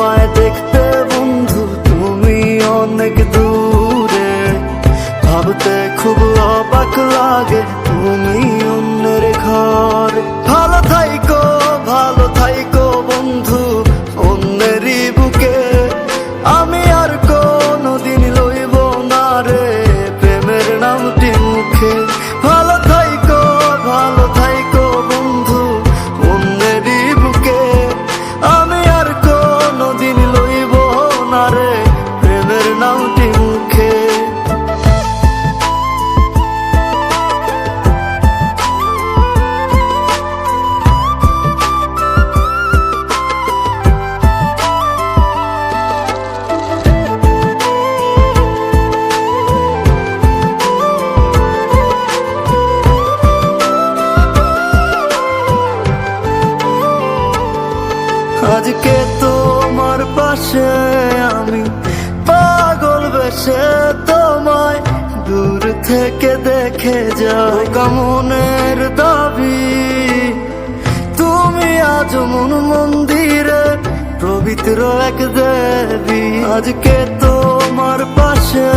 তোমায় দেখতে বন্ধু তুমি অনেক দূরে। ভাবতে খুব অবাক লাগে পাশে আমি পাগল বসে তোমায় দূর থেকে দেখে যাও কামনের দাবি, তুমি আজ মন মন্দিরে পবিত্র এক দেবী। আজকে তোমার পাশে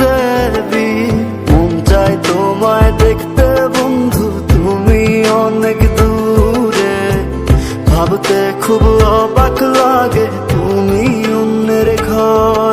বেবি দেখতে বন্ধু তুমি দূরে। ভাবতে খুব অবাক লাগে তুমি অন্যের ঘর।